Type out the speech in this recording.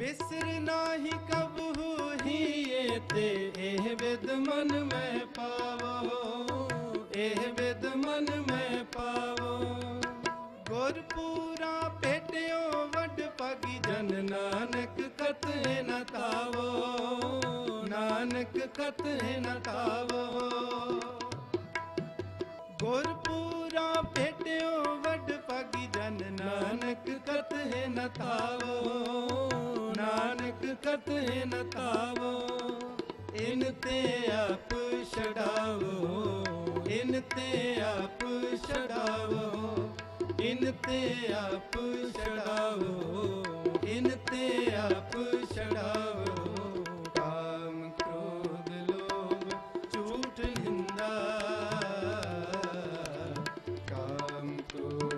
ਬਿਸਰ ਨਾਹੀ ਕਬਹੂ ਹੀ ਤੇ, ਇਹ ਵਿਦ ਮਨ ਮੈਂ ਪਾਵੋ। ਇਹ ਵਿਦ ਮਨ ਮੈਂ ਪਾਵੋ। ਗੁਰਪੂਰਾ ਭੇਟਿਓ ਵੱਡ ਪਗੀ ਜਨ, ਨਾਨਕ ਕਤਹਿ ਨਾ ਤਾਵੋ ਨਾਨਕ ਕਤਹਿ ਨਾ ਤਾਵੋ ਗੁਰਪੂਰਾ ਭੇਟਿਓ ਵੱਡ ਪਗੀ ਜਨ, ਨਾਨਕ ਕਤਹਿ ਨਾ ਤਾਵੋ ਸੰਕਟ ਇਨ ਤਾਵੋ ਇਨ ਤੇ ਆਪ ਛਡਾਵੋ, ਇਨ ਤੇ ਆਪ ਛਡਾਵੋ, ਇਨ ਤੇ ਆਪ ਛਡਾਵੋ, ਇਨ ਤੇ ਆਪ ਛਡਾਵੋ। ਕਾਮ ਕ੍ਰੋਧ ਲੋਭ, ਝੂਠ ਨਿੰਦਾ। ਕਾਮ ਕ੍ਰੋਧ